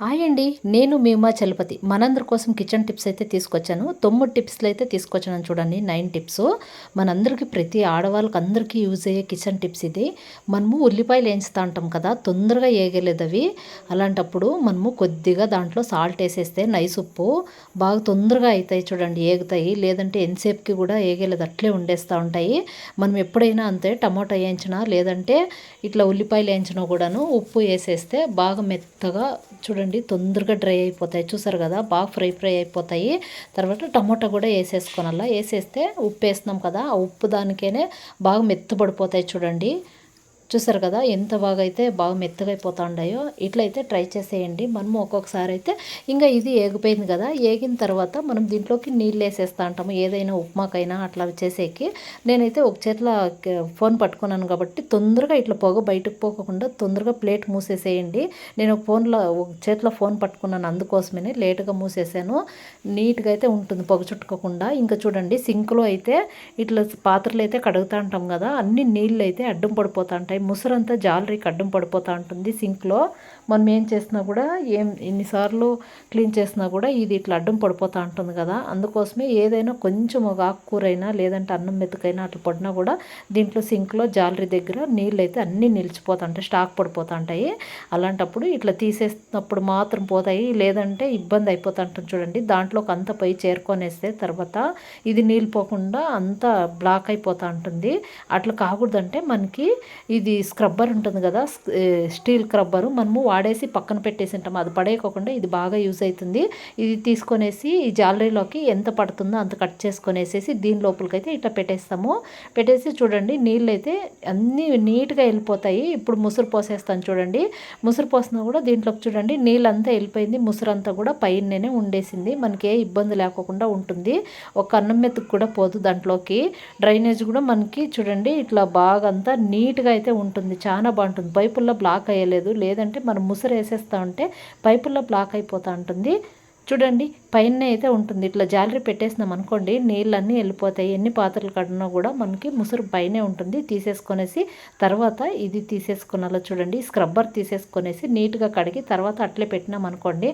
Hi అండి నేను మీమా చలపతి. మనందరి కోసం కిచెన్ టిప్స్ అయితే తీసుకొచ్చాను. తొమ్మిది టిప్స్లు అయితే తీసుకొచ్చాను చూడండి నైన్ టిప్స్. మనందరికీ ప్రతి ఆడవాళ్ళకి అందరికీ యూజ్ అయ్యే కిచెన్ టిప్స్ ఇది. మనము ఉల్లిపాయలు వేయించుతా ఉంటాం కదా తొందరగా వేయగలేదు అవి. అలాంటప్పుడు మనము కొద్దిగా దాంట్లో సాల్ట్ వేసేస్తే నైస్ ఉప్పు బాగా తొందరగా అవుతాయి చూడండి ఏగుతాయి. లేదంటే ఎంతసేపుకి కూడా ఏగలేదు అట్లే ఉండేస్తూ ఉంటాయి. మనం ఎప్పుడైనా అంతే టమాటా వేయించినా లేదంటే ఇట్లా ఉల్లిపాయలు వేయించినా కూడాను ఉప్పు వేసేస్తే బాగా మెత్తగా చూడండి తొందరగా డ్రై అయిపోతాయి. చూసారు కదా బాగా ఫ్రై ఫ్రై అయిపోతాయి. తర్వాత టమోటా కూడా వేసేసుకోనల్లా వేసేస్తే ఉప్పు వేస్తున్నాం కదా ఆ ఉప్పు దానికేనే బాగా మెత్తబడిపోతాయి చూడండి. చూసారు కదా ఎంత బాగా అయితే బాగా మెత్తగా అయిపోతుండాయో ఇట్లయితే ట్రై చేసేయండి. మనము ఒక్కొక్కసారి అయితే ఇంకా ఇది ఏగిపోయింది కదా ఏగిన తర్వాత మనం దీంట్లోకి నీళ్ళు వేసేస్తా ఉంటాము ఏదైనా ఉప్మాకైనా అట్లా చేసేకి. నేనైతే ఒక చేతిలో ఫోన్ పట్టుకున్నాను కాబట్టి తొందరగా ఇట్లా పొగ బయటకు పోకుండా తొందరగా ప్లేట్ మూసేసేయండి. నేను ఒక ఫోన్లో ఒక చేతిలో ఫోన్ పట్టుకున్నాను అందుకోసమే లేటుగా మూసేసాను. నీట్గా అయితే ఉంటుంది పొగ చుట్టుకోకుండా. ఇంకా చూడండి సింక్లో అయితే ఇట్లా పాత్రలు అయితే కడుగుతూ ఉంటాం కదా అన్ని నీళ్ళు అయితే అడ్డం పడిపోతూ ఉంటాయి ముసరంతా జాలరీకి అడ్డం పడిపోతూ ఉంటుంది సింక్లో. మనం ఏం చేసినా కూడా ఏం ఎన్నిసార్లు క్లీన్ చేసినా కూడా ఇది ఇట్లా అడ్డం పడిపోతూ ఉంటుంది కదా. అందుకోసమే ఏదైనా కొంచెం ఒక ఆకుకూరైనా లేదంటే అన్నం మెతుకైనా అట్లా పడినా కూడా దీంట్లో సింక్లో జాలరీ దగ్గర నీళ్ళు అయితే అన్నీ నిలిచిపోతుంటాయి స్టాక్ పడిపోతూ ఉంటాయి. అలాంటప్పుడు ఇట్లా తీసేసినప్పుడు మాత్రం పోతాయి లేదంటే ఇబ్బంది అయిపోతూ ఉంటుంది చూడండి. దాంట్లోకి అంత పై చేరుకొనేస్తే తర్వాత ఇది నీళ్ళు పోకుండా అంతా బ్లాక్ అయిపోతూ ఉంటుంది. అట్లా కాకూడదంటే మనకి ఇది స్క్రబ్బర్ ఉంటుంది కదా స్టీల్ స్క్రబ్బరు మనము వాడేసి పక్కన పెట్టేసి ఉంటాం అది పడేయకోకుండా ఇది బాగా యూజ్ అవుతుంది. ఇది తీసుకొనేసి ఈ జాలరీలోకి ఎంత పడుతుందో అంత కట్ చేసుకొనేసేసి దీని లోపలికైతే ఇట్లా పెట్టేస్తాము. పెట్టేసి చూడండి నీళ్ళు అయితే అన్నీ నీట్గా వెళ్ళిపోతాయి. ఇప్పుడు ముసురు పోసేస్తాను చూడండి. ముసురు పోసినా కూడా దీంట్లోకి చూడండి నీళ్ళంతా వెళ్ళిపోయింది. ముసురు అంతా కూడా పైననే ఉండేసింది. మనకి ఏ ఇబ్బంది లేకోకుండా ఉంటుంది. ఒక అన్నం మెతుకు కూడా పోదు దాంట్లోకి. డ్రైనేజ్ కూడా మనకి చూడండి ఇట్లా బాగా అంతా నీట్గా అయితే ఉంటుంది. చాలా బాగుంటుంది. పైపుల్లో బ్లాక్ అయ్యలేదు. లేదంటే మనం ముసురు వేసేస్తూ ఉంటే పైపుల్లో బ్లాక్ అయిపోతూ ఉంటుంది చూడండి పైన అయితే ఉంటుంది. ఇట్లా జాలరీ పెట్టేసినాం అనుకోండి నీళ్ళన్నీ వెళ్ళిపోతాయి. ఎన్ని పాత్రలు కడినా కూడా మనకి ముసురు పైనే ఉంటుంది. తీసేసుకొనేసి తర్వాత ఇది తీసేసుకున్నాలో చూడండి స్క్రబ్బర్ తీసేసుకొనేసి నీట్గా కడిగి తర్వాత అట్లే పెట్టినాం అనుకోండి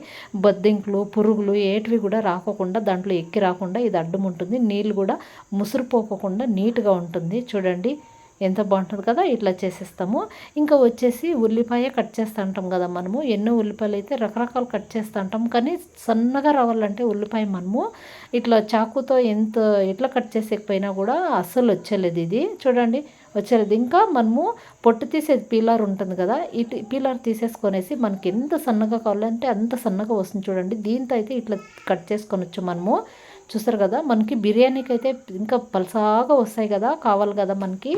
బొద్దింకులు పురుగులు ఏటివి కూడా రాకోకుండా దాంట్లో ఎక్కి రాకుండా ఇది అడ్డం ఉంటుంది. నీళ్ళు కూడా ముసురు పోకోకుండా నీట్గా ఉంటుంది. చూడండి. ఎంత బాగుంటుంది కదా ఇట్లా చేసేస్తాము. ఇంకా వచ్చేసి ఉల్లిపాయ కట్ చేస్తూ ఉంటాం కదా మనము. ఎన్నో ఉల్లిపాయలు అయితే రకరకాలు కట్ చేస్తూ ఉంటాం కానీ సన్నగా రావాలంటే ఉల్లిపాయ మనము. ఇట్లా చాకుతో ఎంత ఎట్లా కట్ చేసేకపోయినా కూడా అస్సలు వచ్చేలేదు ఇది. చూడండి వచ్చేది ఇంకా మనము పొట్టు తీసేది పీలార్ ఉంటుంది కదా ఇటు పీలార్ తీసేసుకొనేసి మనకి ఎంత సన్నగా కావాలంటే అంత సన్నగా వస్తుంది చూడండి. దీంతో అయితే ఇట్లా కట్ చేసుకొనొచ్చు మనము. చూస్తారు కదా మనకి బిర్యానీకి అయితే ఇంకా పలసాగా వస్తాయి కదా కావాలి కదా మనకి.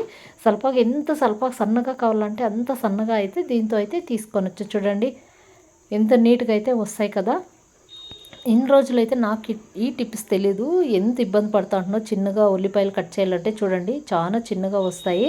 సల్పాగా ఎంత సల్పాగా సన్నగా కావాలంటే అంత సన్నగా అయితే దీంతో అయితే తీసుకొనొచ్చు చూడండి. ఎంత నీట్గా అయితే వస్తాయి కదా. ఇన్ని రోజులైతే నాకు ఈ టిప్స్ తెలీదు. ఎంత ఇబ్బంది పడుతుంటున్నో చిన్నగా ఉల్లిపాయలు కట్ చేయాలంటే చూడండి చాలా చిన్నగా వస్తాయి.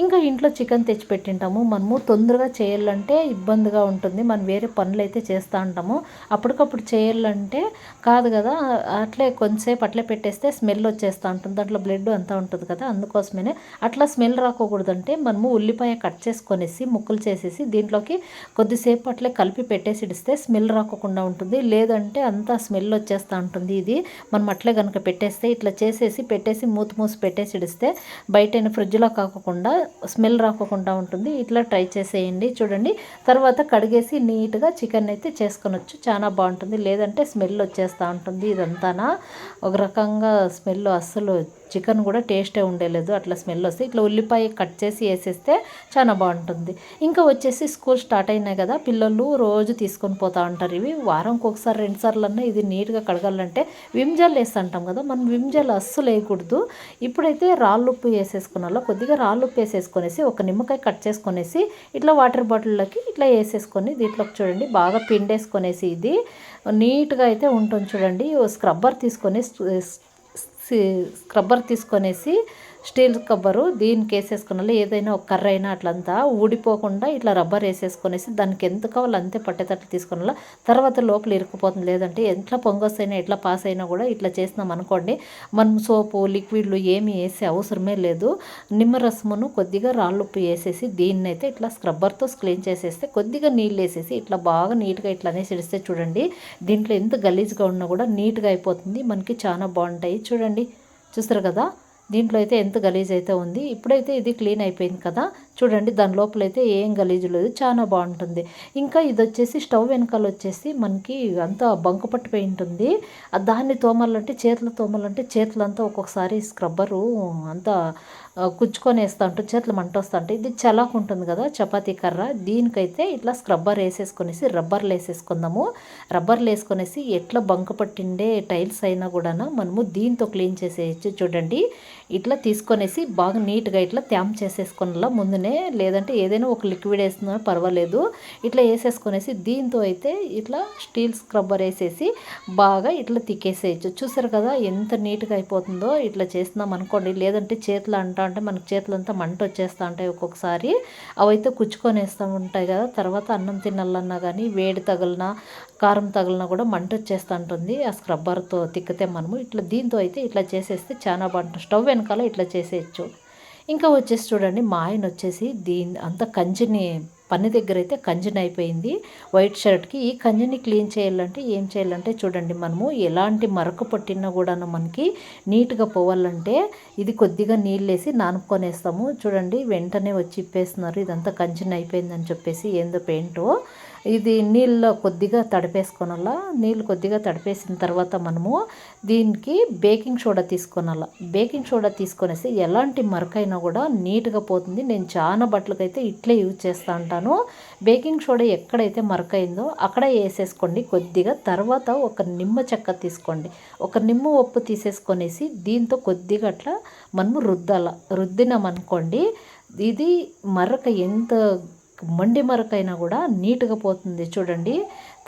ఇంకా ఇంట్లో చికెన్ తెచ్చి పెట్టింటాము మనము తొందరగా చేయాలంటే ఇబ్బందిగా ఉంటుంది. మనం వేరే పనులు అయితే చేస్తూ ఉంటాము. అప్పటికప్పుడు చేయాలంటే కాదు కదా అట్లే కొంతసేపు అట్లే పెట్టేస్తే స్మెల్ వచ్చేస్తూ ఉంటుంది. దాంట్లో బ్లడ్ అంతా ఉంటుంది కదా అందుకోసమే అట్లా స్మెల్ రాకూడదంటే మనము ఉల్లిపాయ కట్ చేసుకొనేసి ముక్కలు చేసేసి దీంట్లోకి కొద్దిసేపు అట్లే కలిపి పెట్టేసి ఇడిస్తే స్మెల్ రాకుండా ఉంటుంది. లేదంటే అంతా స్మెల్ వచ్చేస్తూ ఉంటుంది. ఇది మనం అట్లే కనుక పెట్టేస్తే ఇట్లా చేసేసి పెట్టేసి మూత మూసి పెట్టేసి ఇడిస్తే బయట ఫ్రిడ్జ్లో కాకుండా స్మెల్ రాకుండా ఉంటుంది. ఇట్లా ట్రై చేసేయండి. చూడండి. తర్వాత కడిగేసి నీట్గా చికెన్ అయితే చేసుకొనొచ్చు. చాలా బాగుంటుంది. లేదంటే స్మెల్ వచ్చేస్తూ ఉంటుంది ఇదంతానా. ఒక రకంగా స్మెల్ అస్సలు చికెన్ కూడా టేస్టే ఉండేలేదు అట్లా స్మెల్ వస్తే. ఇట్లా ఉల్లిపాయ కట్ చేసి వేసేస్తే చాలా బాగుంటుంది. ఇంకా వచ్చేసి స్కూల్ స్టార్ట్ అయినాయి కదా పిల్లలు రోజు తీసుకొని పోతూ ఉంటారు ఇవి వారంకి ఒకసారి రెండు సార్లు అన్నా ఇది నీట్గా కడగాలంటే విమ్జాలు వేస్తుంటాం కదా మనం విమ్జాలు అస్సలు వేయకూడదు. ఇప్పుడైతే రాళ్ళుప్పు వేసేసుకున్నాలో కొద్దిగా రాళ్ళుప్పు వేసేసుకొనేసి ఒక నిమ్మకాయ కట్ చేసుకొనేసి ఇట్లా వాటర్ బాటిల్లోకి ఇట్లా వేసేసుకొని దీంట్లోకి చూడండి బాగా పిండేసుకొనేసి ఇది. నీట్గా అయితే ఉంటుంది చూడండి స్క్రబ్బర్ తీసుకొని స్క్రబ్బర్ తీసుకొనేసి స్టీల్ స్క్రబ్బరు దీనికి వేసేసుకున్న ఏదైనా ఒక కర్ర అయినా అట్లంతా ఊడిపోకుండా ఇట్లా రబ్బర్ వేసేసుకొనేసి దానికి ఎంత కావాలో అంతే పట్టేటట్లు తీసుకున్న తర్వాత లోపల ఇరుక్కుపోతుంది. లేదంటే ఎంత పొంగొస్తైనా ఎట్లా పాస్ అయినా కూడా ఇట్లా చేసినాం అనుకోండి మనం సోపు లిక్విడ్లు ఏమి వేసే అవసరమే లేదు. నిమ్మరసమును కొద్దిగా రాళ్ళుప్పు వేసేసి దీన్ని అయితే ఇట్లా స్క్రబ్బర్తో క్లీన్ చేసేస్తే కొద్దిగా నీళ్ళు వేసేసి ఇట్లా బాగా నీట్గా ఇట్లా అనేసి ఇడిస్తే చూడండి దీంట్లో ఎంత గలీజ్గా ఉన్నా కూడా నీట్గా అయిపోతుంది. మనకి చాలా బాగుంటాయి. చూడండి చూస్తారు కదా? దీంట్లో అయితే ఎంత గలీజ్ అయితే ఉంది. ఇప్పుడైతే ఇది క్లీన్ అయిపోయింది కదా? చూడండి దాని లోపల అయితే ఏం గలీజు లేదు చాలా బాగుంటుంది. ఇంకా ఇది వచ్చేసి స్టవ్ వెనకాల వచ్చేసి మనకి అంతా బంకు పట్టిపోయి ఉంటుంది. దాన్ని తోమాలంటే చేతులు తోమాలంటే చేతులంతా ఒక్కొక్కసారి స్క్రబ్బరు అంతా కుచ్చుకొని వేస్తూ ఉంటాం చేతులు మంట వస్తూ ఉంటాయి ఇది చలాకు ఉంటుంది కదా చపాతీ కర్ర. దీనికైతే ఇట్లా స్క్రబ్బర్ వేసేసుకొనేసి రబ్బర్లు వేసేసుకుందాము. రబ్బర్లు వేసుకొనేసి ఎట్లా బంక పట్టిండే టైల్స్ అయినా కూడా మనము దీంతో క్లీన్ చేసేయచ్చు చూడండి. ఇట్లా తీసుకొనేసి బాగా నీట్గా ఇట్లా త్యామ్ చేసేసుకున్నలా ముందునే లేదంటే ఏదైనా ఒక లిక్విడ్ వేస్తున్నా పర్వాలేదు. ఇట్లా వేసేసుకొనేసి దీంతో అయితే ఇట్లా స్టీల్ స్క్రబ్బర్ వేసేసి బాగా ఇట్లా తిక్కేసేయచ్చు. చూసారు కదా ఎంత నీట్గా అయిపోతుందో ఇట్లా చేస్తున్నాం అనుకోండి. లేదంటే చేతులు అంటా అంటే మనకి చేతులంతా మంట వచ్చేస్తూ ఉంటాయి ఒక్కొక్కసారి. అవైతే కుచ్చుకొనేస్తూ ఉంటాయి కదా. తర్వాత అన్నం తినాలన్నా కానీ వేడి తగిలినా కారం తగిలినా కూడా మంట వచ్చేస్తూ ఉంటుంది. ఆ స్క్రబ్బర్తో తిక్కితే మనము ఇట్లా దీంతో అయితే ఇట్లా చేసేస్తే చాలా బాగుంటుంది. స్టవ్ వెనుక వెనకాల ఇట్లా చేసేయచ్చు. ఇంకా వచ్చేసి చూడండి మా ఆయన వచ్చేసి దీని అంత కంజిని పని దగ్గర అయితే కంజన్ అయిపోయింది. వైట్ షర్ట్కి ఈ కంజని క్లీన్ చేయాలంటే ఏం చేయాలంటే చూడండి మనము ఎలాంటి మరక పట్టినా కూడా మనకి నీట్గా పోవాలంటే ఇది కొద్దిగా నీళ్ళేసి నానుకొనేస్తాము. చూడండి వెంటనే వచ్చి ఇప్పేస్తున్నారు. ఇదంతా కంజన్ అయిపోయిందని చెప్పేసి ఏందో పెయింటో. ఇది నీళ్ళలో కొద్దిగా తడిపేసుకోనాలా నీళ్ళు కొద్దిగా తడిపేసిన తర్వాత మనము దీనికి బేకింగ్ సోడా తీసుకోనాల బేకింగ్ సోడా తీసుకొనేసి ఎలాంటి మరకైనా కూడా నీట్గా పోతుంది. నేను చాలా బట్టలకైతే ఇట్లే యూజ్ చేస్తూ ఉంటాను. బేకింగ్ సోడా ఎక్కడైతే మరకైందో అక్కడ వేసేసుకోండి. కొద్దిగా తర్వాత ఒక నిమ్మ చెక్క తీసుకోండి. ఒక నిమ్మ ఉప్పు తీసేసుకొనేసి దీంతో కొద్దిగా అట్లా మనము రుద్దాల. రుద్దినామనుకోండి ఇది మరక ఎంత మండి మరకైనా కూడా నీట్గా పోతుంది. చూడండి.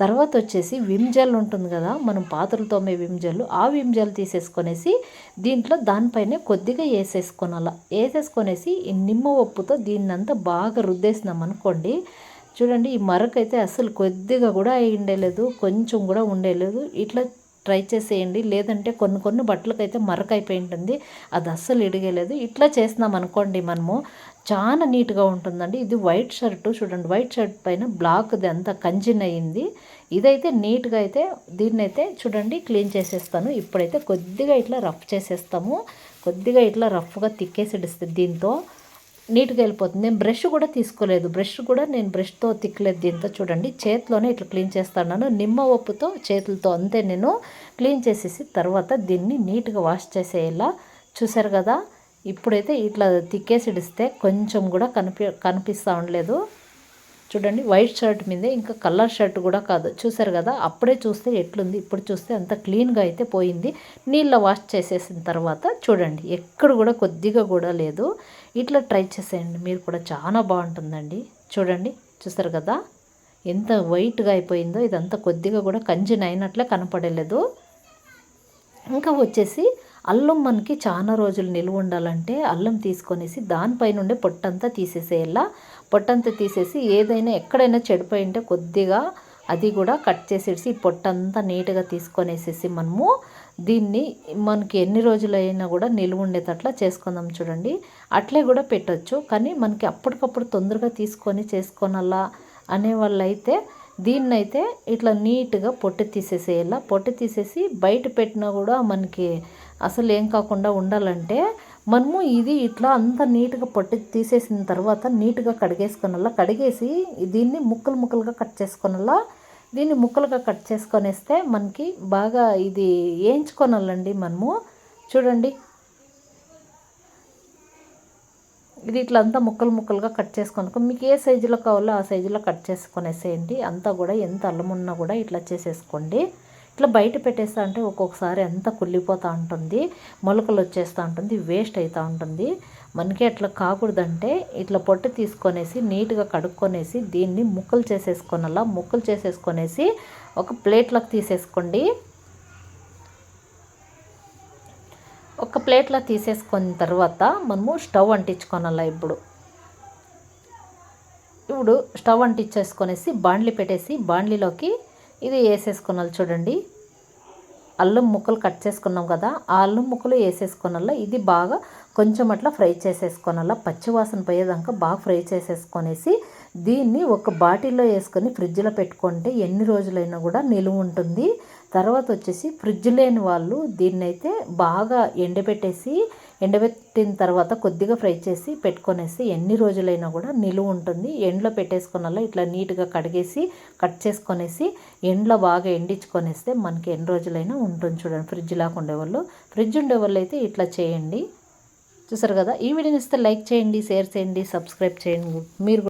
తర్వాత వచ్చేసి విమ్ జెల్ ఉంటుంది కదా మనం పాత్రలు తోమే విమ్ జెల్. ఆ విమ్ జెల్ తీసేసుకొనేసి దీంట్లో దానిపైనే కొద్దిగా వేసేసుకోనాల వేసేసుకొనేసి ఈ నిమ్మ ఉప్పుతో దీన్నంతా బాగా రుద్దేసినాం అనుకోండి. చూడండి ఈ మరకైతే అసలు కొద్దిగా కూడా ఉండేలేదు కొంచెం కూడా ఉండేలేదు. ఇట్లా ట్రై చేసేయండి. లేదంటే కొన్ని కొన్ని బట్టలకైతే మరక అయిపోయి ఉంటుంది. అది అస్సలు ఇడిగేలేదు ఇట్లా చేసినాం అనుకోండి మనము. చాలా నీట్గా ఉంటుందండి. ఇది వైట్ షర్టు. చూడండి వైట్ షర్ట్ పైన బ్లాక్ది అంతా కంజిన్ అయ్యింది ఇదైతే నీట్గా అయితే దీన్ని అయితే చూడండి క్లీన్ చేసేస్తాను. ఇప్పుడైతే కొద్దిగా ఇట్లా రఫ్ చేసేస్తాము. కొద్దిగా ఇట్లా రఫ్గా తిక్కేసి దీంతో నీట్గా వెళ్ళిపోతుంది. నేను బ్రష్ కూడా తీసుకోలేదు. బ్రష్ కూడా నేను బ్రష్తో తిక్కలేదు దీంతో చూడండి. చేతిలోనే ఇట్లా క్లీన్ చేస్తాను నిమ్మ ఉప్పుతో చేతులతో అంతే నేను క్లీన్ చేసేసి తర్వాత దీన్ని నీట్గా వాష్ చేసేలా చూసారు కదా. ఇప్పుడైతే ఇట్లా తిక్కేసి ఇడిస్తే కొంచెం కూడా కనిపి కనిపిస్తూ ఉండలేదు. చూడండి వైట్ షర్ట్ మీదే ఇంకా కలర్ షర్ట్ కూడా కాదు. చూసారు కదా అప్పుడే చూస్తే ఎట్లుంది ఇప్పుడు చూస్తే అంత క్లీన్గా అయితే పోయింది. నీళ్ళ వాష్ చేసేసిన తర్వాత చూడండి ఎక్కడ కూడా కొద్దిగా కూడా లేదు. ఇట్లా ట్రై చేసేయండి మీరు కూడా చాలా బాగుంటుందండి. చూడండి చూసారు కదా ఎంత వైట్గా అయిపోయిందో ఇదంతా కొద్దిగా కూడా కంజిన్ అయినట్లే కనపడలేదు. ఇంకా వచ్చేసి అల్లం మనకి చాలా రోజులు నిలువ ఉండాలంటే అల్లం తీసుకొనేసి దానిపైన ఉండే పొట్టంతా తీసేసేయాల? పొట్టంతా తీసేసి ఏదైనా ఎక్కడైనా చెడిపోయి ఉంటే కొద్దిగా అది కూడా కట్ చేసేసి పొట్టంతా నీట్గా తీసుకొనేసేసి మనము దీన్ని మనకి ఎన్ని రోజులైనా కూడా నిలువ ఉండేటట్లా చేసుకుందాం చూడండి. అట్లే కూడా పెట్టచ్చు. కానీ మనకి అప్పటికప్పుడు తొందరగా తీసుకొని చేసుకోనల్లా అనే వాళ్ళైతే దీన్నైతే ఇట్లా నీట్గా పొట్టు తీసేసేయాల? పొట్టు తీసేసి బయట పెట్టినా కూడా మనకి అసలు ఏం కాకుండా ఉండాలంటే మనము ఇది ఇట్లా అంత నీట్గా పట్టి తీసేసిన తర్వాత నీట్గా కడిగేసుకునల్లా కడిగేసి దీన్ని ముక్కలు ముక్కలుగా కట్ చేసుకునల్లా దీన్ని ముక్కలుగా కట్ చేసుకొనేస్తే మనకి బాగా ఇది వేయించుకోనాలండి మనము. చూడండి. ఇది ఇట్లా అంతా ముక్కలు ముక్కలుగా కట్ చేసుకొని మీకు ఏ సైజులో కావాలో ఆ సైజులో కట్ చేసుకొనేసేయండి. అంతా కూడా ఎంత అల్లం ఉన్నా కూడా ఇట్లా చేసేసుకోండి. ఇట్లా బయట పెట్టేస్తా అంటే ఒక్కొక్కసారి ఎంత కుళ్ళిపోతూ ఉంటుంది మొలకలు వచ్చేస్తూ ఉంటుంది వేస్ట్ అవుతూ ఉంటుంది. మనకి అట్లా కాకూడదంటే ఇట్లా పొట్టు తీసుకొనేసి నీట్గా కడుక్కొనేసి దీన్ని ముక్కలు చేసేసుకొనలా ముక్కలు చేసేసుకొనేసి ఒక ప్లేట్లోకి తీసేసుకోండి. ఒక ప్లేట్లో తీసేసుకున్న తర్వాత మనము స్టవ్ అంటించుకోనాలా ఇప్పుడు. ఇప్పుడు స్టవ్ అంటించేసుకొనేసి బాండ్లీ పెట్టేసి బాండ్లీలోకి ఇది వేసేసుకున్నాలి చూడండి. అల్లం ముక్కలు కట్ చేసుకున్నాం కదా ఆ అల్లం ముక్కలు వేసేసుకోనాల ఇది బాగా కొంచెం అట్లా ఫ్రై చేసేసుకోనాల పచ్చివాసన పోయేదాకా బాగా ఫ్రై చేసేసుకొనేసి దీన్ని ఒక బాటిల్లో వేసుకొని ఫ్రిడ్జ్లో పెట్టుకుంటే ఎన్ని రోజులైనా కూడా నిలువ ఉంటుంది. తర్వాత వచ్చేసి ఫ్రిడ్జ్ లేని వాళ్ళు దీన్నైతే బాగా ఎండబెట్టేసి ఎండబెట్టిన తర్వాత కొద్దిగా ఫ్రై చేసి పెట్టుకొనేసి ఎన్ని రోజులైనా కూడా నిలువ ఉంటుంది. ఎండలో పెట్టేసుకున్నలా ఇట్లా నీట్గా కడిగేసి కట్ చేసుకొనేసి ఎండలో బాగా ఎండించుకొనేస్తే మనకి ఎన్ని రోజులైనా ఉంటుంది చూడండి. ఫ్రిడ్జ్ లాగా ఉండేవాళ్ళు. ఫ్రిడ్జ్ ఉండేవాళ్ళు అయితే ఇట్లా చేయండి. చూసారు కదా? ఈ వీడియోని ఇస్తే లైక్ చేయండి షేర్ చేయండి సబ్స్క్రైబ్ చేయండి. మీరు